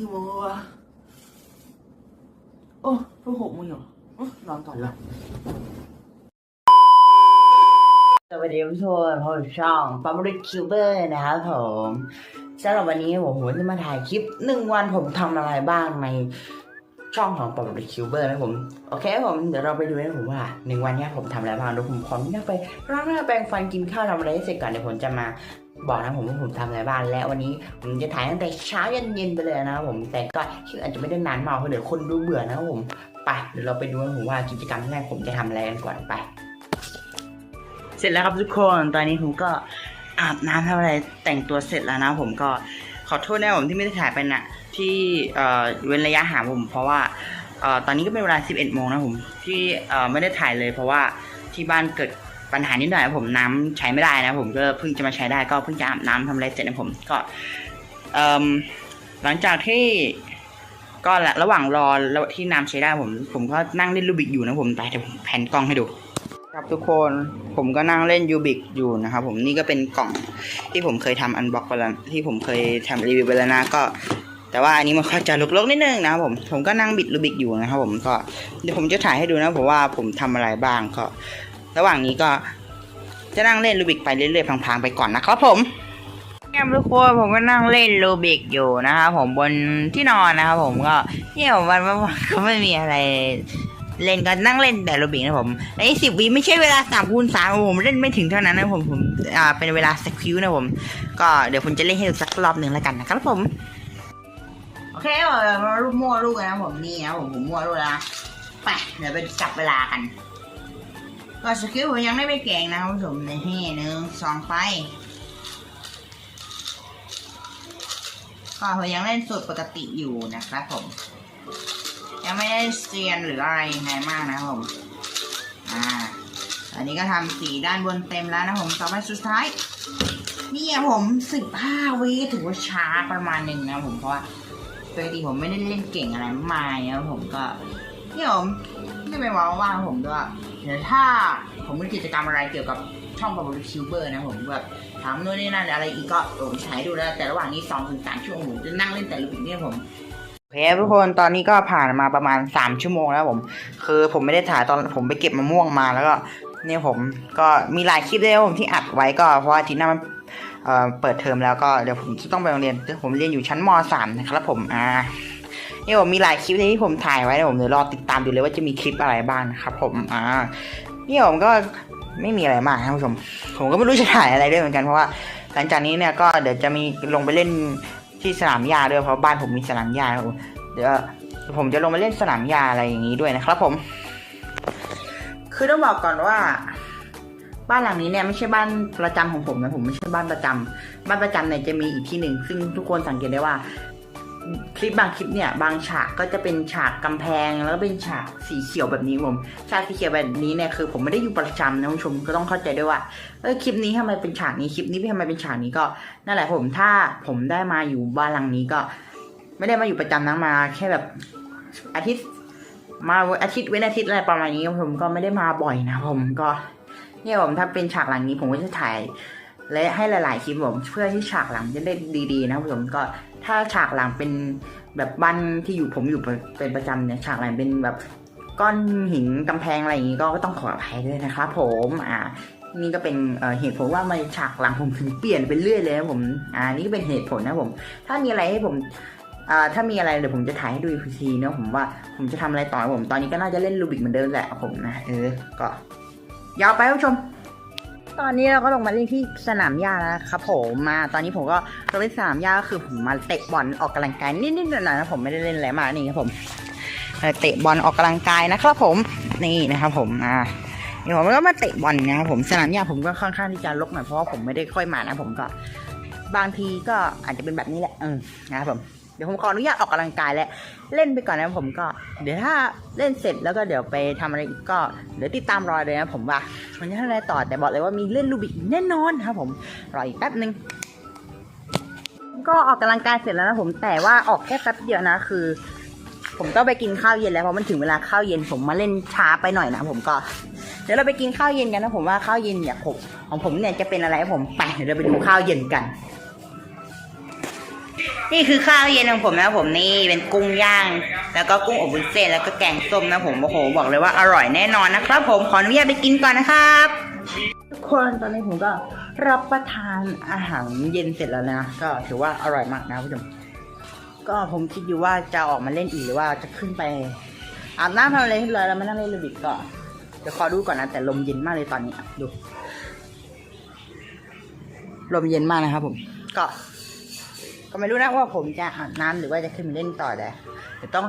กี่โมงวะโอ้เพิ่งหกโมงเหรอโอ๊ะนอนก่อนละสวัสดีทุกคนพบกับช่องปั๊มริคิวเบอร์นะครับผมสำหรับวันนี้ผมผมจะมาถ่ายคลิปหนึ่งวันผมทำอะไรบ้างในช่องของปั๊มริคิวเบอร์นะผมโอเคผมเดี๋ยวเราไปดูนะผมว่าหนึ่งวันเนี้ยผมทำอะไรบ้างเดี๋ยวผมขออนุญาตไปล้างหน้าแปรงฟันกินข้าวทำอะไรให้เสร็จก่อนเดี๋ยวผมจะมา บอกนะผมว่าผมทำอะไรบ้างและวันนี้ผมจะถ่ายตั้งแต่เช้ายันเย็นไปเลยนะครับผมแต่ก็ชื่ออาจจะไม่ได้นานมากเพราะเดี๋ยวคนดูเบื่อนะครับผมไปเดี๋ยวเราไปดูนะผมว่ากิจกรรมแรกผมจะทำอะไรกันก่อนไป เสร็จแล้วครับทุกคนตอนนี้ผมก็อาบน้ำทำอะไรแต่งตัวเสร็จแล้วนะผมก็ขอโทษนะผมที่ไม่ได้ถ่ายไปนะที่เอ่อเว้นระยะห่างผมเพราะว่าเอ่อตอนนี้ก็เป็นเวลา 11 โมงนะผมที่เอ่อไม่ได้ถ่ายเลยเพราะว่าที่บ้านเกิด ปัญหานิดหน่อยผมน้ำใช้ไม่ได้นะผมก็เพิ่งจะมาใช้ได้ก็เพิ่งจะอาบน้ำทำอะไรเสร็จนะผมก็หลังจากที่ก็ละระหว่างรอแล้วที่น้ำใช้ได้ผม ผมก็นั่งเล่นลูบิกอยู่นะผมไปเดี๋ยวผมแผนกล้องให้ดู ครับทุกคนผมก็นั่งเล่นยูบิกอยู่นะครับผมนี่ก็เป็นกล่องที่ผมเคยทำอันบ็อกไปแล้วที่ผมเคยทำรีวิวไปแล้วนะก็ แต่ว่าอันนี้มันก็จะลุกๆนิดนึงนะครับผมผมก็นั่งบิดลูบิกอยู่นะครับผมก็เดี๋ยวผมจะถ่ายให้ดูนะผมว่าผมทำอะไรบ้างก็ ระหว่างนี้ก็จะนั่งเล่นรูบิกไปเรื่อยๆพลางๆไปก่อนนะครับผมเนี่ยทุกคนผมก็นั่งเล่นรูบิกอยู่นะครับผมบนที่นอนนะครับผมก็เนี่ยวันวันก็ไม่มีอะไร เล่นก็นั่งเล่นแต่รูบิกนะผมในสิบวิไม่ใช่เวลาสามคูณสามผมเล่นไม่ถึงเท่านั้นนะผมผมอ่าเป็นเวลาสคิวนะผม ก็เดี๋ยวผมจะเล่นให้ดูสักรอบหนึ่งแล้วกันนะครับผมโอเคเราลูกมั่วลูกนะผมนี่นะผมผมมั่วลูกแล้วไปเดี๋ยวไปจับเวลากัน ก็สกิลผมยังได้ไม่เก่งนะครับผมในที่หนึ่งสองไปก็ผมยังเล่นสูตรปกติอยู่นะครับผม ยังไม่ได้เซียนหรืออะไรยังไงมากนะครับผมอ่าอันนี้ก็ทำสีด้านบนเต็มแล้วนะผมต่อไปสุดท้ายนี่ผมสิบห้าวิถือว่าช้าประมาณหนึ่งนะผมเพราะว่าปกติผมไม่ได้เล่นเก่งอะไรมากนะผมก็นี่ผม ไม่ไปว่างว่างๆผมด้วยเดี๋ยวถ้าผมมีกิจกรรมอะไรเกี่ยวกับช่องบริคิวเบอร์นะผมแบบถามโน่นนี่นั่นอะไรอีกก็ผมใช้ดูแล้ว แต่ระหว่างนี้สองถึงสามชั่วโมงผมจะนั่งเล่นแต่ลูกเนี่ยผมโอเคทุกคนตอนนี้ก็ผ่านมาประมาณสามชั่วโมงแล้วผม คือผมไม่ได้ถ่ายตอนผมไปเก็บมะม่วงมาแล้วก็เนี่ยผมก็มีหลายคลิปเลยผมที่อัดไว้ก็เพราะว่าทีหน้ามันเเปิดเทอมแล้วก็เดี๋ยวผมจะต้องไปโรงเรียนผมเรียนอยู่ชั้นมสามนะครับผมอ่า นี่ผมมีหลายคลิปที่ผมถ่ายไว้นะผมเดี๋ยวรอติดตามดูเลยว่าจะมีคลิปอะไรบ้างนะครับ ผมอ่านี่ผมก็ไม่มีอะไรมากนะท่านผู้ชม ผมก็ไม่รู้จะถ่ายอะไรด้วยเหมือนกันเพราะว่า หลังจากนี้เนี่ยก็เดี๋ยวจะมีลงไปเล่นที่สนามหญ้าด้วยเพราะบ้านผมมีสนามหญ้าครับเดี๋ยวผมจะลงมาเล่นสนามหญ้าอะไรอย่างนี้ด้วยนะครับ ผม คือต้องบอกก่อนว่า บ้านหลังนี้เนี่ยไม่ใช่บ้านประจำของผมนะผมไม่ใช่บ้านประจำบ้านประจำเนี่ยจะมีอีกที่หนึ่งซึ่งทุกคนสังเกตได้ว่า คลิปบางคลิปเนี่ยบางฉากก็จะเป็นฉากกำแพงแล้วก็เป็นฉากสีเขียวแบบนี้ผมฉากสีเขียวแบบนี้เนี่ยคือ ผมไม่ได้อยู่ประจำนะคุณผู้ชมก็ต้องเข้าใจด้วยว่าเออคลิปนี้ทำไมเป็นฉากนี้คลิปนี้ทำไมเป็นฉากนี้ก็นั่นแหละผมถ้าผมได้มาอยู่บ้านหลังนี้ก็ ไม่ได้มาอยู่ประจำนะมา แค่แบบอาทิตย์ มาอาทิตย์เว้นอาทิตย์อะไรประมาณนี้ผมก็ไม่ได้มาบ่อยนะผมก็เนี่ยผมถ้าเป็นฉากหลังนี้ผมก็จะถ่าย และให้หลาย ๆ คลิปผมเพื่อที่ฉากหลังจะได้ดี ๆ นะผมก็ถ้าฉากหลังเป็นแบบบ้านที่อยู่ผมอยู่เป็นประจำเนี่ยฉากหลังเป็นแบบก้อนหินกำแพงอะไรอย่างนี้ก็ต้องขออภัยด้วยนะครับผมอ่านี่ก็เป็นเหตุผลว่ามาฉากหลังผมถึงเปลี่ยนไปเรื่อยเลยนะผมอ่านี่ก็เป็นเหตุผลนะผม ถ้ามีอะไรให้ผมอ่าถ้ามีอะไรเดี๋ยวผมจะถ่ายให้ดูอีกทีนะผมว่าผมจะทำอะไรต่อผม ตอนนี้ก็น่าจะเล่นลูบิกเหมือนเดิมแหละผมนะเออก็ยาวไปผู้ชม ตอนนี้เราก็ลงมาเล่นที่สนามหญ้าแล้วครับผมมาตอนนี้ผมก็ลงเล่นสนามหญ้าก็คือผมมาเตะบอลออกกำลังกายนิดๆหน่อยๆนะผมไม่ได้เล่นอะไรมากนี่ครับผมเตะบอลออกกำลังกายนะครับผมนี่นะครับผมอ่านี่ผมก็มาเตะบอลนะครับผมสนามหญ้าผมก็ค่อนข้างที่จะรกหน่อยเพราะว่าผมไม่ได้ค่อยมานะผมก็ บางทีก็อาจจะเป็นแบบนี้แหละเออนะครับผม ดี๋ยวผมขออนุญาตออกกำลังกายแล้วเล่นไปก่อนนะผมก็ เดี๋ยวถ้าเล่นเสร็จแล้วก็เดี๋ยวไปทำอะไรก็เดี๋ยวติดตามรอยเลยนะผมว่ามันจะทำอะไรต่อแต่บอกเลยว่ามีเล่นลูบิกแน่นอนครับผมรออีกแป๊บนึงก็ออกกำลังกายเสร็จแล้วนะผมแต่ว่าออกแค่แป๊บเดียวนะคือ ผมต้องไปกินข้าวเย็นแล้วเพราะมันถึงเวลาข้าวเย็นผมมาเล่นช้าไปหน่อยนะผมก็ เดี๋ยวเราไปกินข้าวเย็นกันนะผมว่าข้าวเย็นเนี่ยผมของผมเนี่ยจะเป็นอะไรผมไปเดี๋ยวเราไปดูข้าวเย็นกัน นี่คือข้าวเย็นของผมนะผมนี่เป็นกุ้งย่าง แล้วก็กุ้งอบวุ้นเส้นแล้วก็แกงส้มนะผมโอ้โหบอกเลยว่าอร่อยแน่นอนนะครับ ผมขออนุญาตไปกินก่อนนะครับทุกคนตอนนี้ผมก็รับประทานอาหารเย็นเสร็จแล้วนะ ก็ถือว่าอร่อยมากนะผู้ชมก็ผมคิดอยู่ว่าจะออกมาเล่นอีกหรือว่าจะขึ้นไปอาบน้ำทำอะไรที่เลยแล้วมานั่งเล่นลูบิกก็เดี๋ยวขอดูก่อนนะแต่ลมเย็นมากเลยตอนนี้ดู ลมเย็นมากนะครับผม ก็ ก็ไม่รู้นะว่าผมจะอาบน้ำหรือว่าจะขึ้นไปเล่นต่อแต่เดี๋ยวต้อง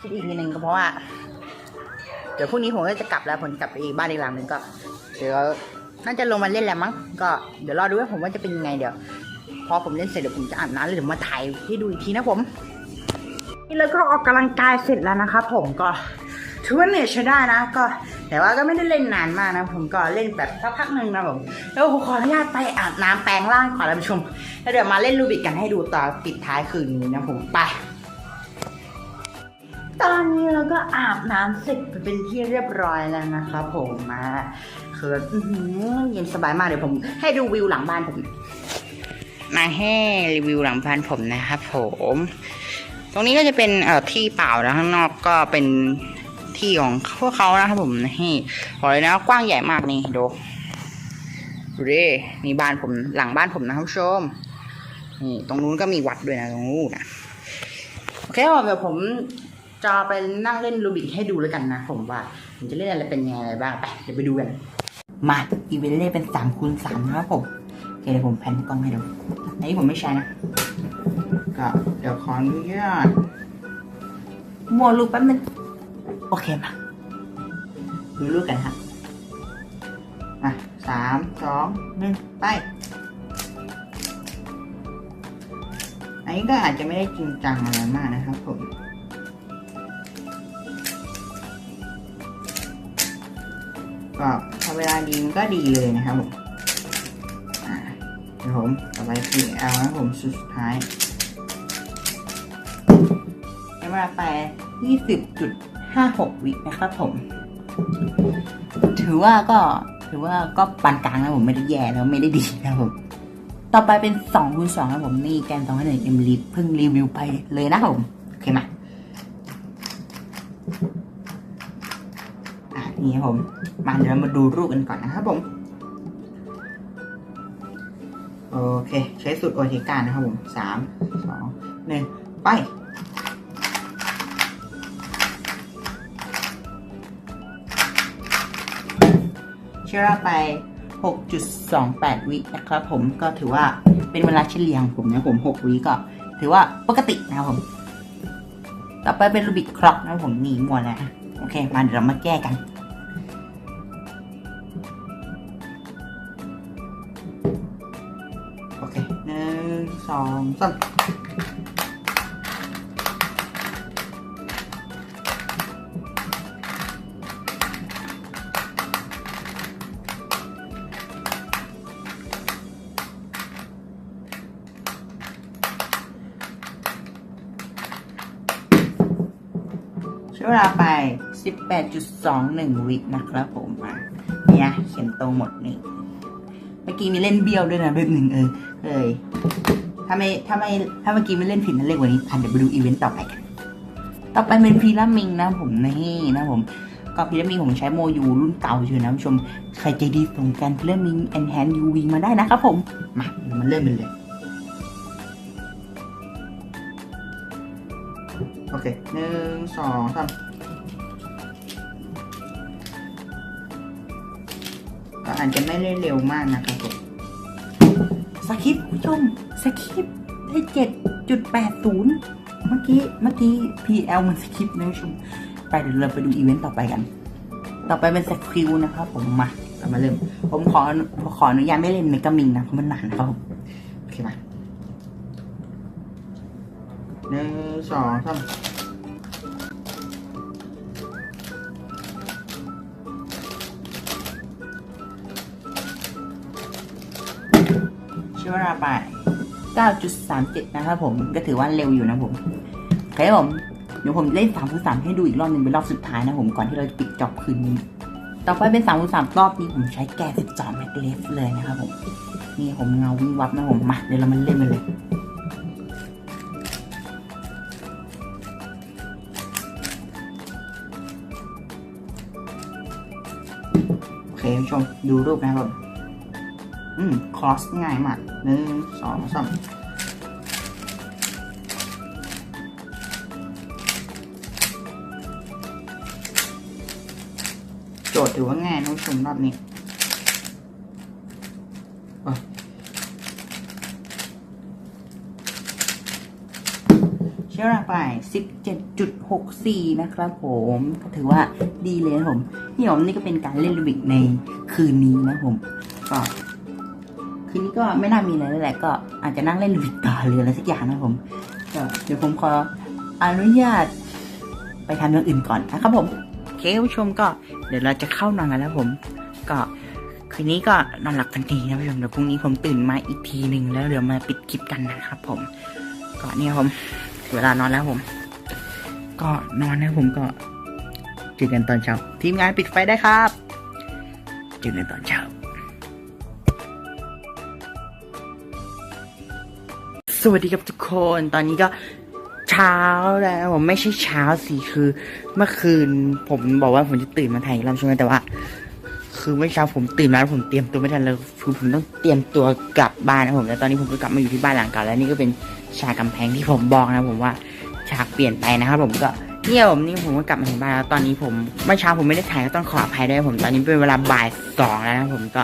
คิดอีกทีหนึ่งก็เพราะว่า เดี๋ยวพรุ่งนี้ผมก็จะกลับแล้วผมกลับไปอีกบ้านอีกหลังหนึ่งก็ เดี๋ยวน่าจะลงมาเล่นแหละมั้งก็เดี๋ยวรอดูว่าผมว่าจะเป็นยังไงเดี๋ยว พอผมเล่นเสร็จเดี๋ยวผมจะอาบน้ำแล้วเดี๋ยวมาถ่ายให้ดูอีกทีนะผมนี่แล้วก็ออกกำลังกายเสร็จแล้วนะครับผมก็ ถือว่าเหนื่อยใช้ได้นะ ก็แต่ว่าก็ไม่ได้เล่นนานมากนะ ผมก็เล่นแบบสักพักหนึ่งนะผมแล้วผมขออนุญาตไปอาบน้ำแปรงร่างก่อนท่านผู้ชมแล้วเดี๋ยวมาเล่นรูบิกกันให้ดูต่อปิดท้ายคืนนี้นะผมไปตอนนี้เราก็อาบน้ำเสร็จไปเป็นที่เรียบร้อยแล้วนะครับผมมาคือเย็นสบายมากเดี๋ยวผม ให้ดูวิวหลังบ้านผมมาให้รีวิวหลังบ้านผมนะครับผม ตรงนี้ก็จะเป็นเอ่อที่เปล่านะข้างนอกก็เป็น ที่ของพวกเขานะครับผมนี่บอกเลยนะกว้างใหญ่มากนี่ดูดูดินี่บ้านผมหลังบ้านผมนะครับผู้ชมนี่ตรงนู้นก็มีวัดด้วยนะตรงนู้นนะโอเคเดี๋ยวผมจะไปนั่งเล่นรูบิกให้ดูแล้วกันนะผมว่าผมจะเล่นอะไรเป็นยังไงบ้างไปเดี๋ยวไปดูกันมาอีเวนต์เล่นเป็นสามคูณสามนะครับผมโอเคเดี๋ยวผมแพนกล้องให้ดูอันนี้ผมไม่ใช้นะก็เดี๋ยวขออนุญาตมัวรูปแป๊บนึง โอเคมาดูรูปกันครับมาสามสองหนึ่งไป อันนี้ก็อาจจะไม่ได้จริงจังอะไรมากนะครับผมก็พอเวลาดีมันก็ดีเลยนะครับผมอ่าเดี๋ยวผมต่อไปคือ L นะครับผมสุดท้ายใช้เวลาไป 20.56 วินะครับผม ถือว่าก็ถือว่าก็ปานกลางนะผมไม่ได้แย่แล้วไม่ได้ดีนะผม ต่อไปเป็น2คูณ2ครับผมนี่แกน2ให้หนึ่งเอ็มลิเพิ่งรีวิวไปเลยนะผมโอเคมาอะนี่ครับผมมาเดี๋ยวเรามาดูรูปกันก่อนนะครับผมโอเค ใช้สูตรโอเทกานะครับผมสามสองหนึ่งไป เชื่อไป 6.28 วินะครับผมก็ถือว่าเป็นเวลาเฉลี่ยของผมนะผม 6 วิก็ ถือว่าปกตินะครับผม ต่อไปเป็นรูบิกคร็อกนะผมหนีมัวแล้วโอเค มาเดี๋ยวเรามาแก้กันโอเคหนึ่งสองสาม เวลาไป 18.21 วินะครับผมอะเนี่ยเขียนตรงหมดนี่เมื่อกี้มีเล่นเบี้ยวด้วยนะแบบหนึ่งเออเอ้ยถ้าไม่ถ้าไม่ถ้าเมื่อกี้ไม่เล่นผิดนั่นเรียกว่านี้พันเดี๋ยวไปดูอีเวนต์ต่อไปกันต่อไปเป็นพีระมิงนะผมนี่นะผมก็พีระมิงผมใช้โมยูรุ่นเก่าเฉยนะผู้ชม ใครใจดีส่งกันพีระมิง Enhance UV มาได้นะครับผม มาเดี๋ยวมาเริ่มกันเลย เคหนึ่งสองสามก็อาจจะไม่ได้เร็วมากนะครับผมสคริปต์ผู้ชมสคริปต์ได้เจ็ดจุดแปดศูนย์เมื่อกี้เมื่อกี้ PL มันสคริปต์นะผู้ชมไปเดี๋ยวเราไปดูอีเวนต์ต่อไปกัน ต่อไปเป็นสคิลนะครับผมมาเรามาเริ่ม ผมขอขออนุญาตไม่เล่นเมกามิงนะเพราะมันนานนะครับผมโอเคมาหนึ่งสองสาม เวลาไป 9.37 นะครับผม ก็ถือว่าเร็วอยู่นะผมโอเคผม เดี๋ยวผมเล่น3คูณ3ให้ดูอีกรอบหนึ่งเป็นรอบสุดท้ายนะผมก่อนที่เราจะปิดจอบคืนนี้ ต่อไปเป็น3คูณ3รอบนี้ผมใช้แก่อบแม็กเลฟเลยนะครับผม นี่ผมเงาวิวับนะผมมาเดี๋ยวเรามันเล่นมันเลยโอเคผู้ชมดูรูปนะครับผม อืมคอสง่ายมากหนึ่งสองสามโจทย์ถือว่าง่ายนะท่านผู้ชมรอบนี้โอ้ยเชื่อราไป 17.64 นะครับผมก็ถือว่าดีเลยนะผม นี่ผมนี่ก็เป็นการเล่นลูบิกในคืนนี้นะผม ก็ คืนนี้ก็ไม่น่ามีอะไรแล้วแหละก็อาจจะนั่งเล่นลูบิกต่อหรืออะไรสักอย่างนะผมก็เดี๋ยวผมขออนุญาตไปทำอย่างอื่นก่อนนะครับผมโอเคผู้ชมก็เดี๋ยวเราจะเข้านอนกันแล้วผม ก็คืนนี้ก็นอนหลับทันทีนะผู้ชมเดี๋ยวพรุ่งนี้ผมตื่นมาอีกทีหนึ่งแล้วเดี๋ยวมาปิดคลิปกันนะครับผมก็เนี่ยผมเวลานอนแล้วผม ก็นอนนะผมก็เจอกันตอนเช้าทีมงานปิดไฟได้ครับเจอกันตอนเช้า สวัสดีครับทุกคน ตอนนี้ก็เช้าแล้วผมไม่ใช่เช้าสิคือ เมื่อคืน ผมบอกว่าผมจะตื่นมาถ่ายอีกรอบใช่ไหมแต่ว่า คือเมื่อเช้าผมตื่นมาแล้วผมเตรียมตัวไม่ทันเลยคือผมต้องเตรียมตัวกลับบ้านนะผมแต่ตอนนี้ผมก็กลับมาอยู่ที่บ้านหลังเก่าแล้วนี่ก็เป็นฉากกำแพงที่ผมบอกนะผมว่าฉากเปลี่ยนไปนะครับผมก็เนี่ยผมนี่ผมก็กลับมาถึงบ้านแล้วตอนนี้ผมเมื่อเช้าผมไม่ได้ถ่ายก็ต้องขออภัยด้วยผมตอนนี้เป็นเวลาบ่ายสองแล้วนะผมก็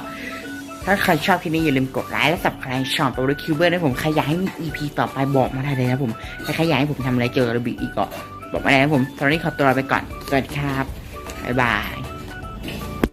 ถ้าใครชอบคลิปนี้อย่าลืมกดไลค์และสับใครช่องตัวด้วยคิวเบอร์นะผมใครอยากให้มี EP ต่อไปบอกมาได้เลยนะผมถ้าใครอยากให้ผมทำอะไรเกี่ยวกับระบิอีกก็บอกมาได้นะผมตอนนี้ขอตัวไปก่อนสวัสดีครับบ๊ายบาย